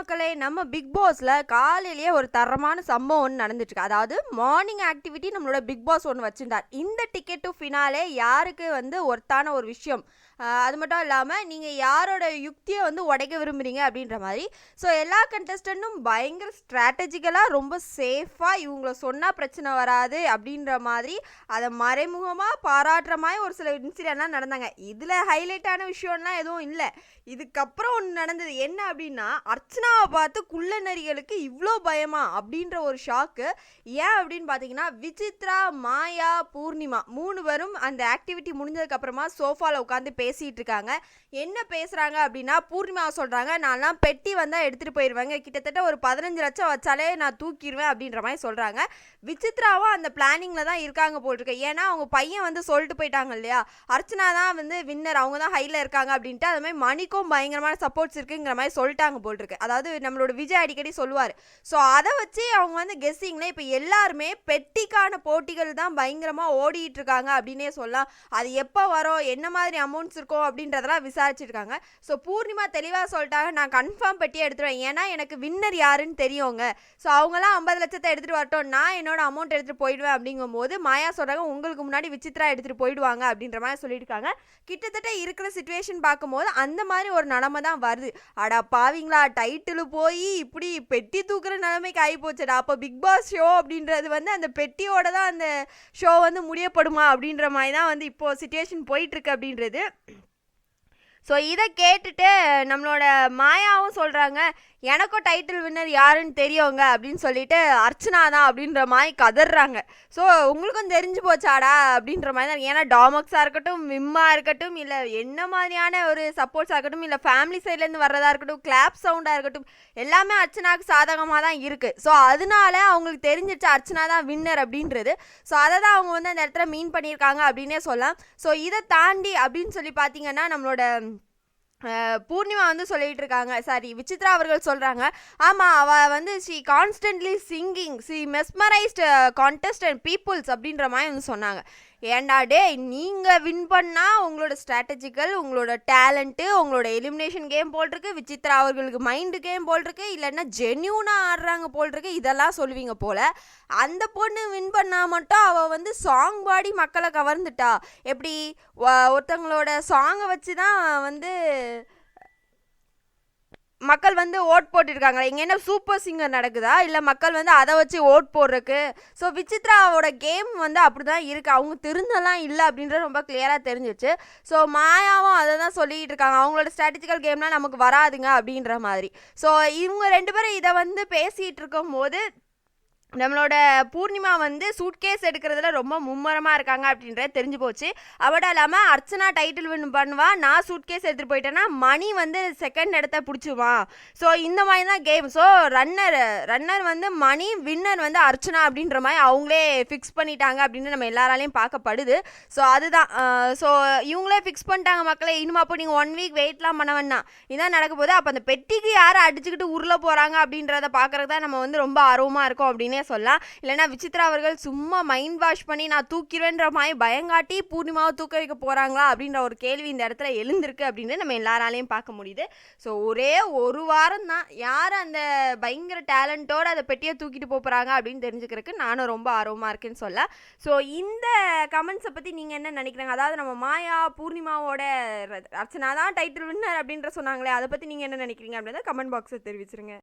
மக்களே நம்ம பிக் பாஸ்ல காலையிலேயே ஒரு தரமான சம்பவம் ஒன்று நடந்துட்டு இருக்கு. அதாவது மார்னிங் ஆக்டிவிட்டி நம்மளோட பிக் பாஸ் ஒன்று வச்சிருந்தார். இந்த டிக்கெட் டு ஃபினாலே யாருக்கு வந்து ஒர்த்தான ஒரு விஷயம்? அது மட்டும் இல்லாமல் நீங்கள் யாரோட யுக்தியை வந்து உடைக்க விரும்புகிறீங்க அப்படின்ற மாதிரி. ஸோ எல்லா கண்டஸ்டண்ட்டும் பயங்கர ஸ்ட்ராட்டஜிக்கலாக ரொம்ப சேஃபாக இவங்கள சொன்னால் பிரச்சனை வராது அப்படின்ற மாதிரி அதை மறைமுகமாக பாராட்டுற மாதிரி ஒரு சில இன்சிடென்ட்லாம் நடந்தாங்க. இதில் ஹைலைட்டான விஷயம்லாம் எதுவும் இல்லை. இதுக்கப்புறம் ஒன்று நடந்தது. என்ன அப்படின்னா அர்ச்சனாவை பார்த்து குள்ள நரிகளுக்கு இவ்வளோ பயமா அப்படின்ற ஒரு ஷாக்கு ஏன் அப்படின்னு பார்த்தீங்கன்னா விசித்ரா மாயா பூர்ணிமா மூணு பேரும் அந்த ஆக்டிவிட்டி முடிஞ்சதுக்கப்புறமா சோஃபாவில் உட்காந்து பேசிகிட்டு இருக்காங்க என்ன பேசுகிறாங்க அப்படின்னா பூர்ணிமாவை சொல்கிறாங்க நான்லாம் பெட்டி வந்தால் எடுத்துகிட்டு போயிடுவேங்க கிட்டத்தட்ட ஒரு பதினஞ்சு லட்சம் வச்சாலே நான் தூக்கிடுவேன் அப்படின்ற மாதிரி சொல்கிறாங்க விசித்ராவும் அந்த பிளானிங்கில் தான் இருக்காங்க போட்டிருக்கு ஏன்னா அவங்க பையன் வந்து சொல்லிட்டு போயிட்டாங்க இல்லையா? அர்ச்சனா தான் வந்து வின்னர் அவங்க தான் ஹையில் இருக்காங்க அப்படின்ட்டு அது மாதிரி மணிக்கும் பயங்கரமான சப்போர்ட்ஸ் இருக்குங்கிற மாதிரி சொல்லிட்டாங்க போட்டிருக்கு அதாவது நம்மளோட விஜய் அடிக்கடி சொல்லுவார். ஸோ அதை வச்சு அவங்க வந்து கெஸ்ஸிங்கில் இப்போ எல்லாருமே பெட்டிக்கான போட்டிகள் தான் பயங்கரமாக ஓடிட்டு இருக்காங்க அப்படின்னே சொல்லலாம். அது எப்போ வரும்? என்ன மாதிரி அமௌண்ட் இருக்கும் அப்படின்றதெல்லாம் விசாரிச்சிருக்காங்க. ஸோ பூர்ணிமா தெளிவாக சொல்லிட்டாங்க. நான் கன்ஃபார்ம் பெட்டியை எடுத்துருவேன். ஏன்னா எனக்கு வின்னர் யாருன்னு தெரியுங்க. ஸோ அவங்களாம் ஐம்பது லட்சத்தை எடுத்துகிட்டு வரட்டும். நான் என்னோட அமௌண்ட் எடுத்துகிட்டு போயிடுவேன் அப்படிங்கும்போது மாயா சொல்கிறாங்க உங்களுக்கு முன்னாடி விசித்ரா எடுத்துகிட்டு போயிடுவாங்க அப்படின்ற மாதிரி சொல்லியிருக்காங்க. கிட்டத்தட்ட இருக்கிற சுச்சுவேஷன் பார்க்கும்போது அந்த மாதிரி ஒரு நிலமை தான் வருது. அடா பாவிங்களா? டைட்டில் போய் இப்படி பெட்டி தூக்குற நிலைமைக்கு ஆகி போச்சுடா அப்போ பிக் பாஸ் ஷோ அப்படின்றது வந்து அந்த பெட்டியோட தான் அந்த ஷோ வந்து முடியப்படுமா அப்படின்ற மாதிரி தான் வந்து இப்போது சுச்சுவேஷன் போயிட்டுருக்கு அப்படின்றது. ஸோ இதை கேட்டுட்டு நம்மளோட மாயாவும் சொல்கிறாங்க எனக்கும் டைட்டில் வின்னர் யாருன்னு தெரியுங்க அப்படின்னு சொல்லிட்டு அர்ச்சனா தான் அப்படின்ற மாதிரி கதறாங்க. ஸோ உங்களுக்கும் தெரிஞ்சு போச்சாடா அப்படின்ற மாதிரி தான் ஏன்னா டாமக்ஸாக இருக்கட்டும் விம்மா இருக்கட்டும் இல்லை என்ன மாதிரியான ஒரு சப்போர்ட்ஸாக இருக்கட்டும் இல்லை ஃபேமிலி சைட்லேருந்து வர்றதா இருக்கட்டும் கிளாப் சவுண்டாக இருக்கட்டும் எல்லாமே அர்ச்சனாவுக்கு சாதகமாக தான் இருக்குது ஸோ அதனால அவங்களுக்கு தெரிஞ்சிச்சு அர்ச்சனா தான் வின்னர் அப்படின்றது. ஸோ அதை தான் அவங்க வந்து அந்த இடத்துல மீன் பண்ணியிருக்காங்க அப்படின்னே சொல்லலாம். ஸோ இதை தாண்டி அப்படின்னு சொல்லி பார்த்தீங்கன்னா நம்மளோட பூர்ணிமா வந்து சொல்லிட்டு இருக்காங்க சாரி விசித்ரா அவர்கள் சொல்கிறாங்க ஆமாம் அவள் வந்து she constantly singing she mesmerised contestant peoples அப்படின்ற மாதிரி வந்து சொன்னாங்க. ஏன்டா டே நீங்கள் வின் பண்ணால் உங்களோட ஸ்ட்ராட்டஜிக்கல் உங்களோட டேலண்ட்டு உங்களோட எலிமினேஷன் கேம் போட்டிருக்கு விசித்ரா அவர்களுக்கு மைண்டு கேம் போட்டிருக்கு இல்லைன்னா ஜென்யூனாக ஆடுறாங்க போட்டிருக்கு இதெல்லாம் சொல்லுவீங்க போல். அந்த பொண்ணு வின் பண்ணால் மட்டும் அவள் வந்து சாங் பாடி மக்களை கவர்ந்துட்டா. எப்படி? ஒருத்தவங்களோட சாங்கை வச்சு தான் வந்து மக்கள் வந்து ஓட் போட்டுருக்காங்களா? இங்கே என்ன சூப்பர் சிங்கர் நடக்குதா? இல்லை மக்கள் வந்து அதை வச்சு ஓட் போடுறக்கு ஸோ விசித்ராவோட கேம் வந்து அப்படி தான் இருக்குது அவங்க திருந்தெல்லாம் இல்லை அப்படின்றது ரொம்ப கிளியராக தெரிஞ்சிச்சு. ஸோ மாயாவும் அதை தான் சொல்லிகிட்டு இருக்காங்க. அவங்களோட ஸ்ட்ராட்டஜிக்கல் கேம்லாம் நமக்கு வராதுங்க அப்படின்ற மாதிரி. ஸோ இவங்க ரெண்டு பேரும் இதை வந்து பேசிகிட்டு இருக்கும்போது நம்மளோட பூர்ணிமா வந்து சூட்கேஸ் எடுக்கிறதுல ரொம்ப மும்முரமாக இருக்காங்க அப்படின்றது தெரிஞ்சு போச்சு. அவட இல்லாமல் அர்ச்சனா டைட்டில் வின் பண்ணுவா நான் சூட்கேஸ் எடுத்துகிட்டு போயிட்டேன்னா மணி வந்து செகண்ட் இடத்த பிடிச்சிவான் ஸோ இந்த மாதிரி தான் கேம் ஸோ ரன்னர் ரன்னர் வந்து மணி வின்னர் வந்து அர்ச்சனா அப்படின்ற மாதிரி அவங்களே ஃபிக்ஸ் பண்ணிட்டாங்க அப்படின்னு நம்ம எல்லாராலையும் பார்க்கப்படுது. ஸோ அதுதான். ஸோ இவங்களே ஃபிக்ஸ் பண்ணிட்டாங்க மக்களை. இனிமே அப்போ நீங்கள் ஒன் வீக் வெயிட்லாம் பண்ண வேணாம் இதான் நடக்க போது அப்போ அந்த பெட்டிக்கு யார் அடிச்சுக்கிட்டு உருள போகிறாங்க அப்படின்றத பார்க்குறது தான் நம்ம வந்து ரொம்ப ஆர்வமாக இருக்கோம் அப்படின்னு சொல்லலாம். இல்லைன்னா விசித்ரா அவர்கள் சும்மா மைண்ட் வாஷ் பண்ணி நான் தூக்கிடுவேன்ற மாதிரி பயங்காட்டி பூர்ணிமாவை தூக்க வைக்க போகிறாங்களா அப்படின்ற ஒரு கேள்வி இந்த இடத்துல எழுந்திருக்கு அப்படின்னு நம்ம எல்லாராலையும் பார்க்க முடியுது. ஸோ ஒரே ஒரு வாரம் தான் யார் அந்த பயங்கர டேலண்ட்டோடு அதை பெட்டியை தூக்கிட்டு போகிறாங்க அப்படின்னு தெரிஞ்சுக்கிறதுக்கு நானும் ரொம்ப ஆர்வமாக இருக்கேன்னு சொல்ல ஸோ இந்த கமெண்ட்ஸை பற்றி நீங்கள் என்ன நினைக்கிறாங்க? அதாவது நம்ம மாயா பூர்ணிமாவோட ர- அர்ச்சனா தான் டைட்டில் வின்னர் அப்படின்ற சொன்னாங்களே அதை பற்றி நீங்கள் என்ன நினைக்கிறீங்க அப்படின்றத கமெண்ட் பாக்ஸில் தெரிவிச்சிருங்க.